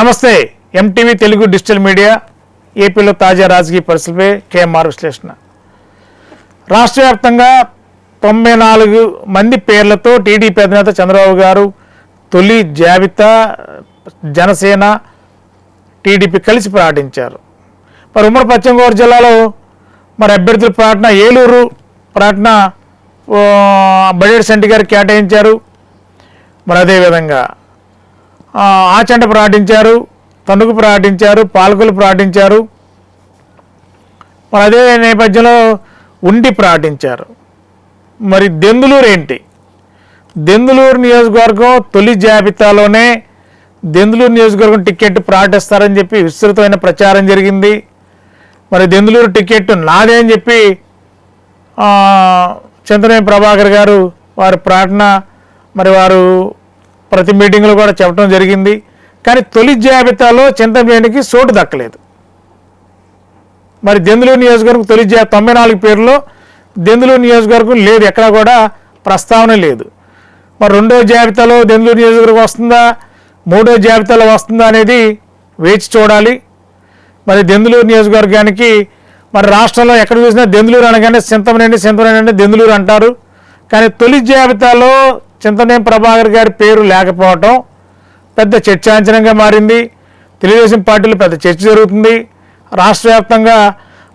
నమస్తే MTV Telugu digital media ఏపీలో తాజా రాజకీయ పరిస్థితులపై కేఎంఆర్ విశ్లేషణ. రాష్ట్ర వ్యాప్తంగా తొంభై నాలుగు మంది పేర్లతో టీడీపీ అధినేత చంద్రబాబు గారు తొలి జాబితా జనసేన టీడీపీ కలిసి ప్రకటించారు. మరి ఉమ్మడి పశ్చిమ గోదావరి జిల్లాలో మరి అభ్యర్థుల ప్రకటన ఏలూరు ప్రకటన ఓ, బడ్జెట్ సెంటి గారు కేటాయించారు. మరి అదేవిధంగా ఆచంట ప్రకటించారు తణుకు ప్రకటించారు పాలకులు ప్రకటించారు మరి అదే నేపథ్యంలో ఉండి ప్రకటించారు మరి దెందులూరు ఏంటి? దెందులూరు నియోజకవర్గం తొలి జాబితాలోనే దెందులూరు నియోజకవర్గం టికెట్ ప్రకటిస్తారని చెప్పి విస్తృతమైన ప్రచారం జరిగింది. మరి దెందులూరు టికెట్ నాదే అని చెప్పి చంద్రమే ప్రభాకర్ గారు వారి ప్రకటన మరి వారు ప్రతి మీటింగ్లో కూడా చెప్పడం జరిగింది. కానీ తొలి జాబితాలో చింతమనేనికి చోటు దక్కలేదు. మరి దెందులూరు నియోజకవర్గం తొలి జా తొంభై నాలుగు పేర్లో దెందులూరు నియోజకవర్గం లేదు. ఎక్కడా కూడా ప్రస్తావన లేదు. మరి రెండో జాబితాలో దెందులూరు నియోజకవర్గం వస్తుందా? మూడో జాబితాలో వస్తుందా అనేది వేచి చూడాలి. మరి దెందులూరు నియోజకవర్గానికి మరి రాష్ట్రంలో ఎక్కడ చూసినా దెందులూరు అనగానే చింతమనేని చింతమనేని దెందులూరు అంటారు. కానీ తొలి జాబితాలో చింతనేని ప్రభాకర్ గారి పేరు లేకపోవటం పెద్ద చర్చాంచనంగా మారింది. తెలుగుదేశం పార్టీలో పెద్ద చర్చ జరుగుతుంది. రాష్ట్ర వ్యాప్తంగా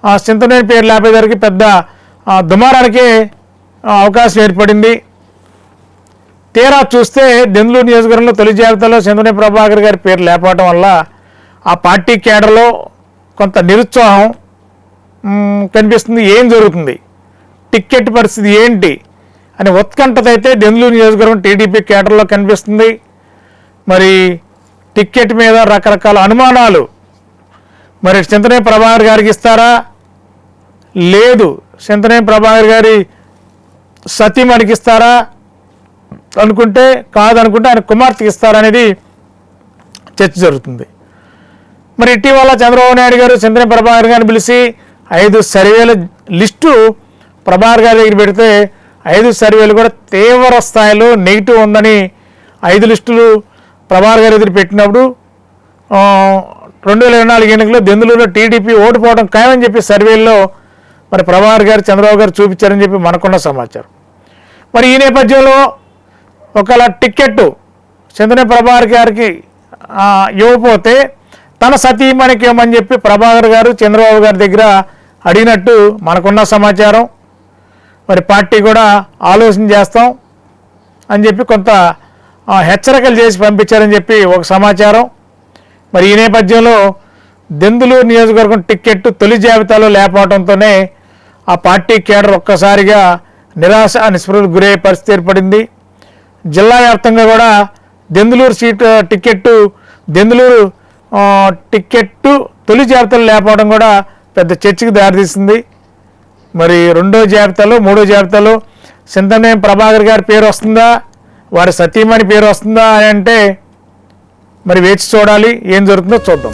ఆ చింతనేని పేరు లేపేదానికి పెద్ద ఆ, దుమారానికే అవకాశం ఏర్పడింది. తీరా చూస్తే దెందులూరు నియోజకవర్గంలో తొలి జాబితాలో చింతనే ప్రభాకర్ గారి పేరు లేకపోవటం వల్ల ఆ పార్టీ కేడర్లో కొంత నిరుత్సాహం కనిపిస్తుంది. ఏం జరుగుతుంది? టిక్కెట్ పరిస్థితి ఏంటి? అని ఉత్కంఠత అయితే నియోజకవర్గం టీడీపీ కేటర్లో కనిపిస్తుంది. మరి టిక్కెట్ మీద రకరకాల అనుమానాలు. మరి చింతనే ప్రభాకర్ గారికి ఇస్తారా? లేదు. చింతనే ప్రభాకర్ గారి సతీమణికి ఇస్తారా? అనుకుంటే కాదనుకుంటే ఆయన కుమార్తెకి ఇస్తారనేది చర్చ జరుగుతుంది. మరి ఇటీవల చంద్రబాబు నాయుడు గారు చింతనే ప్రభాకర్ గారిని పిలిచి ఐదు సర్వేల లిస్టు ప్రభాకర్ గారి దగ్గర పెడితే ఐదు సర్వేలు కూడా తీవ్ర స్థాయిలో నెగిటివ్ ఉందని ఐదు లిస్టులు ప్రభార్ గారి ఎదురు పెట్టినప్పుడు రెండు వేల ఇరవై నాలుగు ఎన్నికల్లో దెందులూరులో టీడీపీ ఓడిపోవడం ఖాయమని చెప్పి సర్వేల్లో మరి ప్రభార్ గారు చంద్రబాబు గారు చూపించారని చెప్పి మనకున్న సమాచారం. మరి ఈ నేపథ్యంలో ఒకవేళ టిక్కెట్ చంద్రనే ప్రభాకర్ గారికి ఇవ్వకపోతే తన సతీమణికి ఇవ్వమని చెప్పి ప్రభాకర్ గారు చంద్రబాబు గారి దగ్గర అడిగినట్టు మనకున్న సమాచారం. మరి పార్టీ కూడా ఆలోచన చేస్తాం అని చెప్పి కొంత హెచ్చరికలు చేసి పంపించారని చెప్పి ఒక సమాచారం. మరి ఈ నేపథ్యంలో దెందులూరు నియోజకవర్గం టిక్కెట్ తొలి జాబితాలో లేకపోవడంతోనే ఆ పార్టీ కేడర్ ఒక్కసారిగా నిరాశ నిస్పృహకు గురయ్యే పరిస్థితి ఏర్పడింది. జిల్లా వ్యాప్తంగా కూడా Denduluru seat ticket Denduluru ticket తొలి జాబితాలో లేకపోవడం కూడా పెద్ద చర్చకు దారితీసింది. మరి రెండో జాబితాలో మూడో జాబితాలో సింతనేం ప్రభాకర్ గారి పేరు వస్తుందా? వారి సతీమణి పేరు వస్తుందా అని అంటే మరి వేచి చూడాలి ఏం జరుగుతుందో చూద్దాం.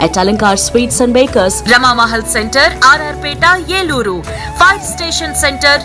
At Alankar Sweets and Bakers, Rama Mahal Center, RR Peta, Yeluru, Fire Station Center,